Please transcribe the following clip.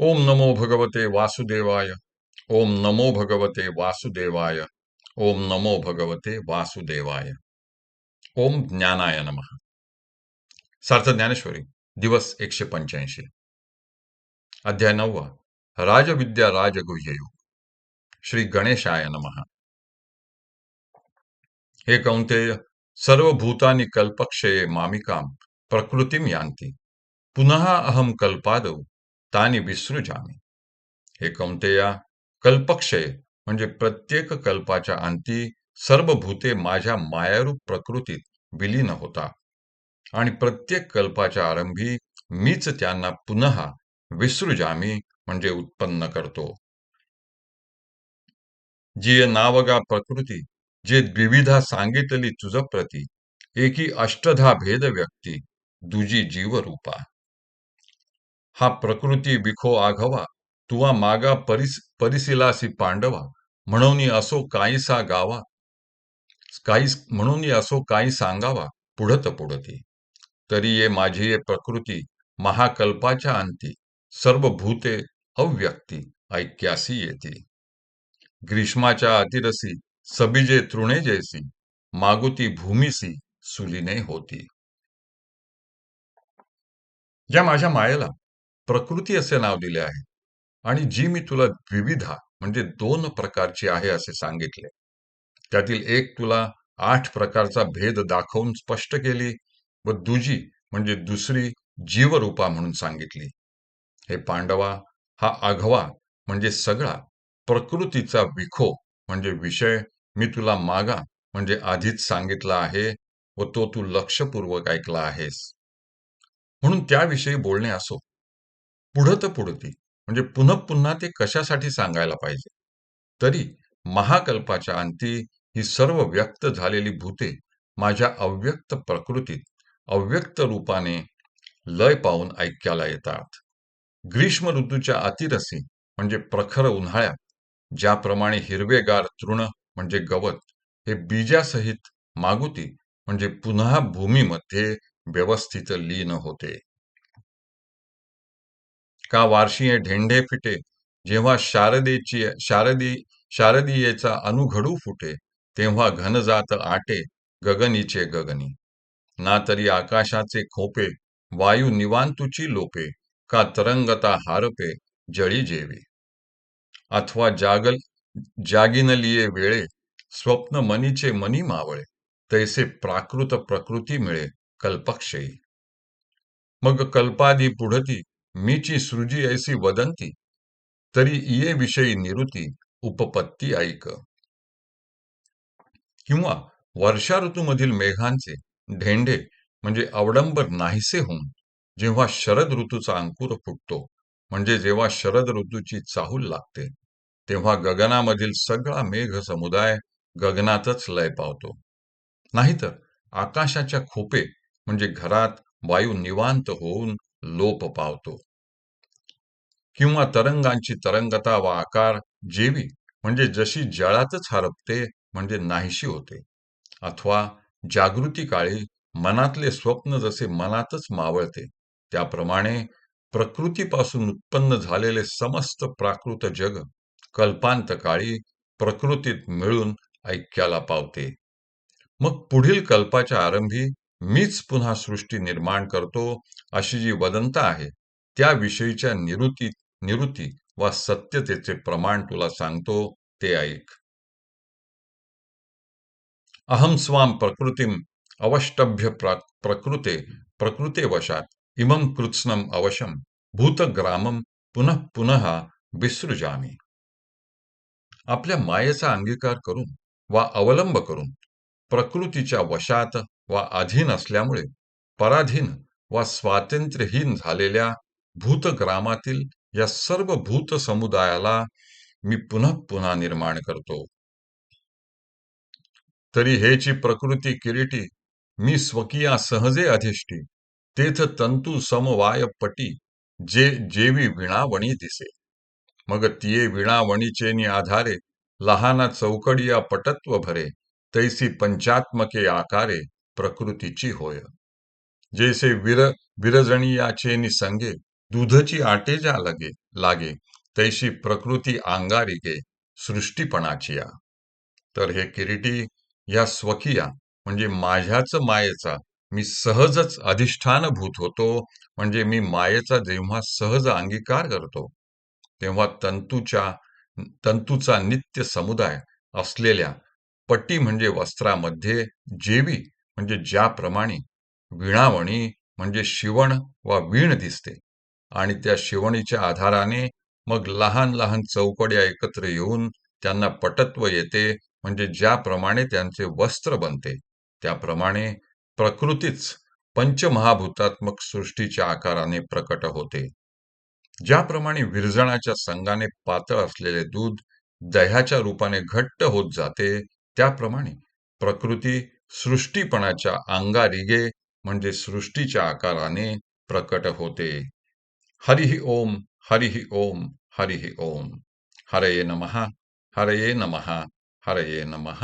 ओम नमो भगवते वासुदेवाय। ओम नमो भगवते वासुदेवाय। ओम नमो भगवते वासुदेवाय। ओम ज्ञानाय नमः। सार्थ ज्ञानेश्वरी, दिवस एकशे पंच्याऐंशी। अध्याय नववा, राजविद्या राजगुह्ययोग। श्री गणेशाय नमः। हे कौंतेय सर्व भूतानी कल्पक्षये मामिकाम प्रकृतीम यांती पुनः अहम कल्पादौ तानी विसृजामी हे कौंतेया कल्पक्षय म्हणजे प्रत्येक कल्पाच्या अंती सर्व भूते माझ्या मायारूप प्रकृतीत विलीन होता. आणि प्रत्येक कल्पाच्या आरंभी मीच त्यांना पुन्हा विसृजामी म्हणजे उत्पन्न करतो. जी नावगा प्रकृती जे द्विविधा सांगितली तुझ प्रती एकी अष्टधा भेद व्यक्ती दुजी जीवरूपा. हा प्रकृती विखो आघवा तुवा मागा परिस परिसिलासी पांडवा म्हणून असो काहीसा गावा काही म्हणून असो काही सांगावा पुढत पुढती. तरी ये माझी ये प्रकृती महाकल्पाच्या अंती सर्व भूते अव्यक्ती ऐक्यासी येते. ग्रीष्माच्या अतिरसी सबिजे तृणे जैसी मागुती भूमीसी सुलीने होती. या माझ्या मायेला प्रकृती असे नाव दिले आहे. आणि जी मी तुला द्विविधा म्हणजे दोन प्रकारची आहे असे सांगितले. त्यातील एक तुला आठ प्रकारचा भेद दाखवून स्पष्ट केली व दुजी म्हणजे दुसरी जीवरूपा म्हणून सांगितली. हे पांडवा हा आघवा म्हणजे सगळा प्रकृतीचा विखो म्हणजे विषय मी तुला मागा म्हणजे आधीच सांगितला आहे व तो तू लक्षपूर्वक ऐकला आहेस. म्हणून त्याविषयी बोलणे असो पुढत पुढती म्हणजे पुन्हा पुन्हा ते कशासाठी सांगायला पाहिजे? तरी महाकल्पाच्या अंती ही सर्व व्यक्त झालेली भूते माझ्या अव्यक्त प्रकृतीत अव्यक्त रूपाने लय पाहून ऐक्याला येतात. ग्रीष्म ऋतूच्या अतिरसी म्हणजे प्रखर उन्हाळ्यात ज्याप्रमाणे हिरवेगार तृण म्हणजे गवत हे बीजासहित मागुती म्हणजे पुन्हा भूमीमध्ये व्यवस्थित लीन होते. का वार्षीय ढेंढे फिटे? जेव्हा शारदेची शारदी शारदीयेचा अनुघडू फुटे तेव्हा घनजात आटे गगनीचे गगनी. ना तरी आकाशाचे खोपे वायू निवांतुची लोपे का तरंगता हारपे जळी जेवे. अथवा जागल जागिनलिये वेळे स्वप्न मनीचे मनी मावळे तैसे प्राकृत प्रकृती मिळे कल्पक्षयी. मग कल्पादी पुढती मीची सृजी ऐसी वदंती तरी इये विषयी निरुती उपपत्ती ऐक. किंवा वर्षा ऋतूमधील मेघांचे ढेंढे म्हणजे अवडंबर नाहीसे होऊन जेव्हा शरद ऋतूचा अंकुर फुटतो म्हणजे जेव्हा शरद ऋतूची चाहूल लागते तेव्हा गगनामधील सगळा मेघ समुदाय गगनातच लय पावतो. नाहीतर आकाशाच्या खोपे म्हणजे घरात वायू निवांत होऊन लोप पावतो किंवा तरंगांची तरंगता व आकार जेवी म्हणजे जशी जळातच हरपते म्हणजे नाहीशी होते. अथवा जागृती काळी मनातले स्वप्न जसे मनातच मावळते त्याप्रमाणे प्रकृतीपासून उत्पन्न झालेले समस्त प्राकृत जग कल्पांत काळी प्रकृतीत मिळून ऐक्याला पावते. मग पुढील कल्पाच्या आरंभी मीच पुन्हा सृष्टी निर्माण करतो अशी जी वदंता आहे त्याविषयीच्या निरुती निरुती वा सत्यतेचे प्रमाण तुला सांगतो ते ऐक. अहम स्वाम प्रकृतीम अवष्टभ्य प्रकृते प्रकृते वशात इमं कृत्स्नम अवशम भूतग्रामम पुनः पुनः विसृजामी. आपल्या मायेचा अंगीकार करून वा अवलंब करून प्रकृतीच्या वशात वा अधीन असल्यामुळे पराधीन वा स्वातंत्र्यहीन झालेल्या भूतग्रामातील या सर्व भूत समुदायाला मी पुन्हा पुन्हा निर्माण करतो. तरी हेची प्रकृती किरीटी मी स्वकीया सहजे अधिष्ठी तेथ तंतु समवाय पटी जे जेवी विणावणी दिसे. मग तिये विणावणीचेनी आधारे लहाना चौकडिया पटत्व भरे. तैसी पंचात्मके आकारे प्रकृतीची होय. जैसे विर विरजणीयाचे निसंगे दुधची आटे ज्या लगे लागे तैशी प्रकृती अंगारिके सृष्टीपणाचिया. तर हे किरीटी या स्वकीया म्हणजे माझ्याच मायेचा मी सहजच अधिष्ठानभूत होतो म्हणजे मी मायेचा जेव्हा सहज अंगीकार करतो तेव्हा तंतूच्या तंतूचा नित्य समुदाय असलेल्या पट्टी म्हणजे वस्त्रामध्ये जेवी म्हणजे ज्याप्रमाणे विणावणी म्हणजे शिवण वा वीण दिसते. आणि त्या शिवणीच्या आधाराने मग लहान लहान चौकड्या एकत्र येऊन त्यांना पटत्व येते म्हणजे ज्याप्रमाणे त्यांचे वस्त्र बनते. त्याप्रमाणे प्रकृतीच पंचमहाभूतात्मक सृष्टीच्या आकाराने प्रकट होते. ज्याप्रमाणे विरजणाच्या संघाने पातळ असलेले दूध दह्याच्या रूपाने घट्ट होत जाते त्याप्रमाणे प्रकृती सृष्टीपणाच्या अंगारिगे म्हणजे सृष्टीच्या आकाराने प्रकट होते. हरिहि ओम हरिहि ओम हरिहि ओम. हरये नमः हरये नमः हरये नमः.